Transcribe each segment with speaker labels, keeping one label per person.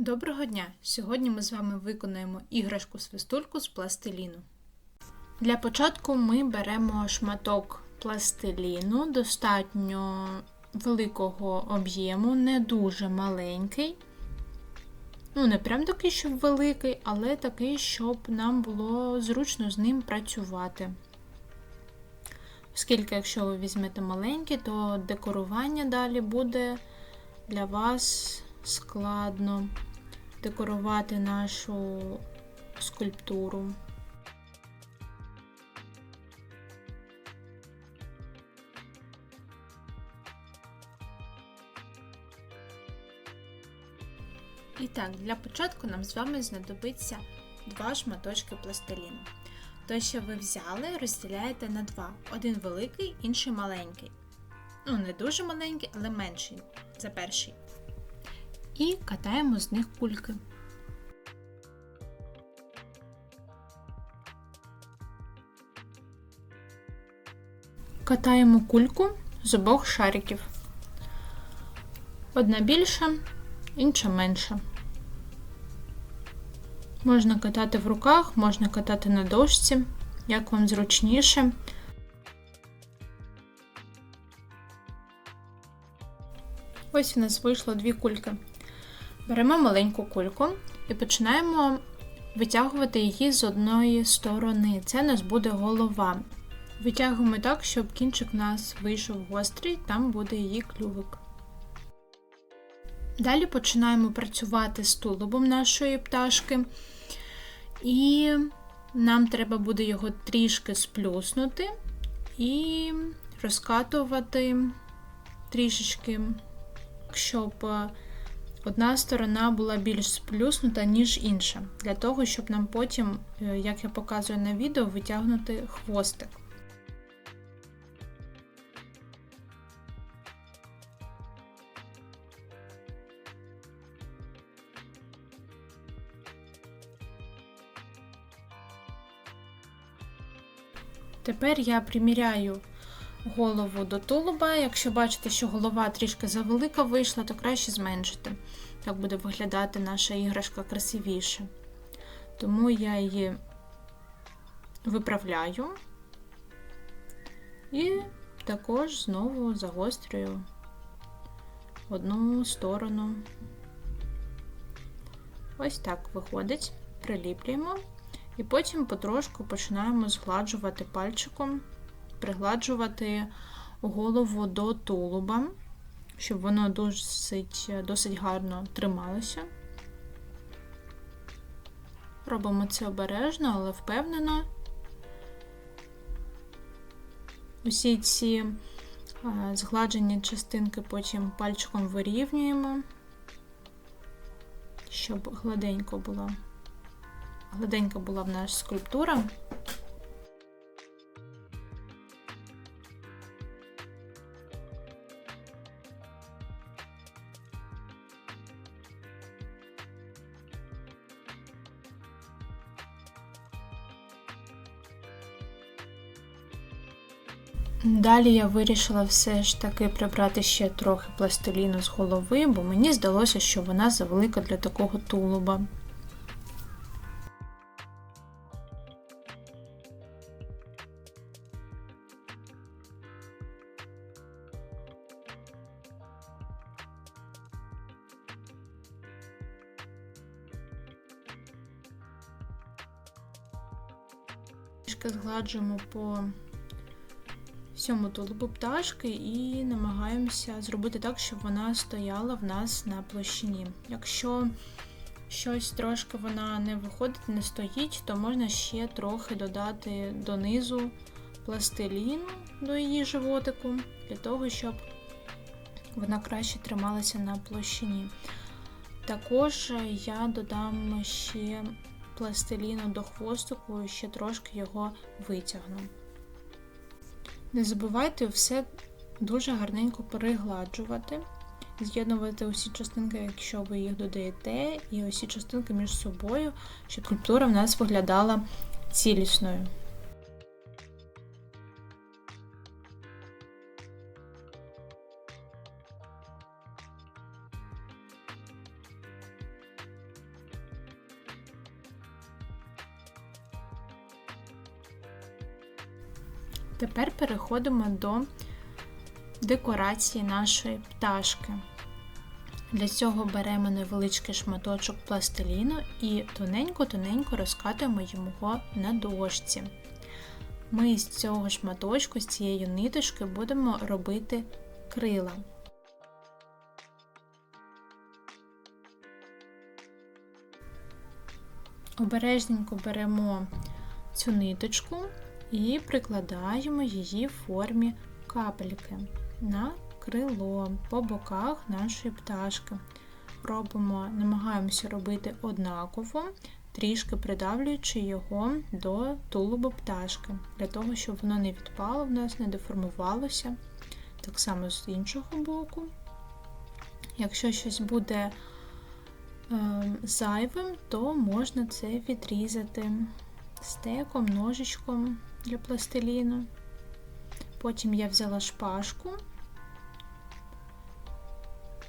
Speaker 1: Доброго дня! Сьогодні ми з вами виконаємо іграшку-свистульку з пластиліну. Для початку ми беремо шматок пластиліну, достатньо великого об'єму, не дуже маленький. Ну, не прям такий, щоб великий, але такий, щоб нам було зручно з ним працювати. Оскільки, якщо ви візьмете маленький, то декорування далі буде для вас складно декорувати нашу скульптуру. І так, для початку нам з вами знадобиться два шматочки пластиліну. Той, що ви взяли, розділяєте на два. Один великий, інший маленький. Ну, не дуже маленький, але менший за перший. І катаємо з них кульки. Катаємо кульку з обох шариків. Одна більша, інша менша. Можна катати в руках, можна катати на дошці, як вам зручніше. Ось у нас вийшло дві кульки. Беремо маленьку кульку і починаємо витягувати її з одної сторони. Це у нас буде голова. Витягуємо так, щоб кінчик у нас вийшов гострий, там буде її клювик. Далі починаємо працювати з тулубом нашої пташки, і нам треба буде його трішки сплюснути і розкатувати трішечки, щоб одна сторона була більш сплюснута, ніж інша, для того, щоб нам потім, е, як я показую на відео, витягнути хвостик. Тепер я приміряю голову до тулуба. Якщо бачите, що голова трішки завелика вийшла, то краще зменшити. Так буде виглядати наша іграшка красивіше. Тому я її виправляю і також знову загострюю одну сторону. Ось так виходить, приліплюємо. І потім потрошку починаємо згладжувати пальчиком, пригладжувати голову до тулуба, щоб воно досить, досить гарно трималося. Робимо це обережно, але впевнено. Усі ці згладжені частинки потім пальчиком вирівнюємо, щоб гладенько було гладенька була в нас скульптура. Далі я вирішила все ж таки прибрати ще трохи пластиліну з голови, бо мені здалося, що вона завелика для такого тулуба. згладжуємо по всьому тулубу пташки і намагаємося зробити так, щоб вона стояла в нас на площині. Якщо щось трошки вона не виходить, не стоїть, то можна ще трохи додати донизу пластиліну до її животику, для того, щоб вона краще трималася на площині. Також я додам ще пластиліну до хвостику і ще трошки його витягну. Не забувайте все дуже гарненько перегладжувати, з'єднувати усі частинки, якщо ви їх додаєте, і усі частинки між собою, щоб скульптура в нас виглядала цілісною. Тепер переходимо до декорації нашої пташки. Для цього беремо невеличкий шматочок пластиліну і тоненько-тоненько розкатуємо його на дошці. Ми з цього шматочку, з цієї ниточки, будемо робити крила. Обережненько беремо цю ниточку і прикладаємо її в формі капельки на крило по боках нашої пташки. Робимо, намагаємося робити однаково, трішки придавлюючи його до тулуба пташки, для того, щоб воно не відпало в нас, не деформувалося. Так само з іншого боку. Якщо щось буде е, зайвим, то можна це відрізати стеком, ножичком для пластиліну. Потім я взяла шпажку.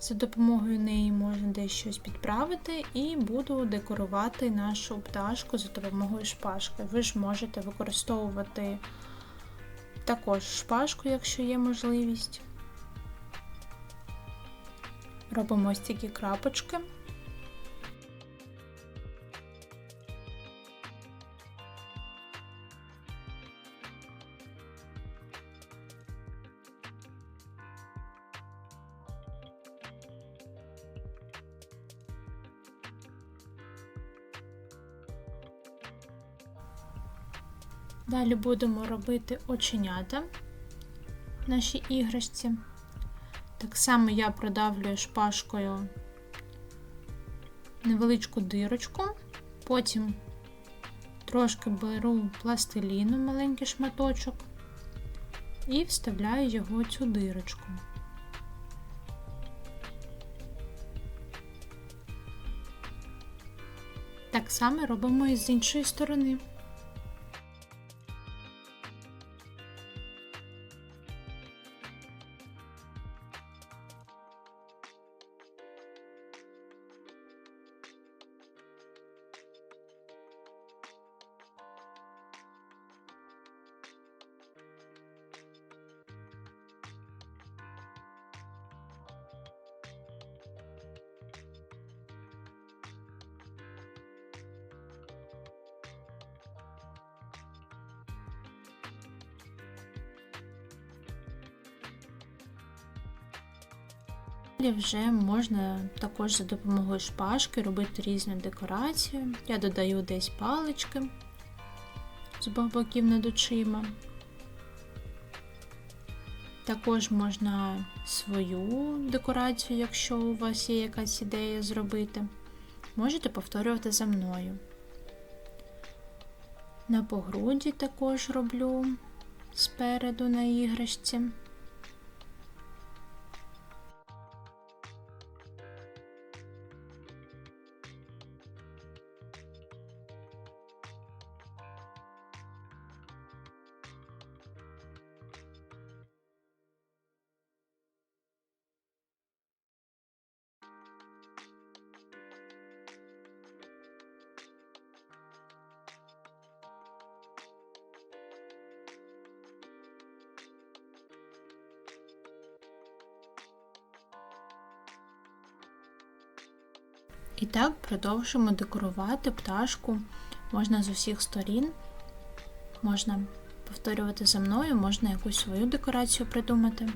Speaker 1: За допомогою неї можна десь щось підправити і буду декорувати нашу пташку за допомогою шпажки. Ви ж можете використовувати також шпажку, якщо є можливість. Робимо ось такі крапочки. Далі будемо робити оченята нашій іграшці. Так само я продавлюю шпажкою невеличку дирочку, потім трошки беру пластиліну, маленький шматочок, і вставляю його в цю дирочку. Так само робимо і з іншої сторони. Далі вже можна також за допомогою шпажки робити різну декорацію. Я додаю десь палички з боків над очима. Також можна свою декорацію, якщо у вас є якась ідея зробити. Можете повторювати за мною. На погруді також роблю спереду на іграшці. І так продовжуємо декорувати пташку. Можна з усіх сторін, можна повторювати за мною, можна якусь свою декорацію придумати.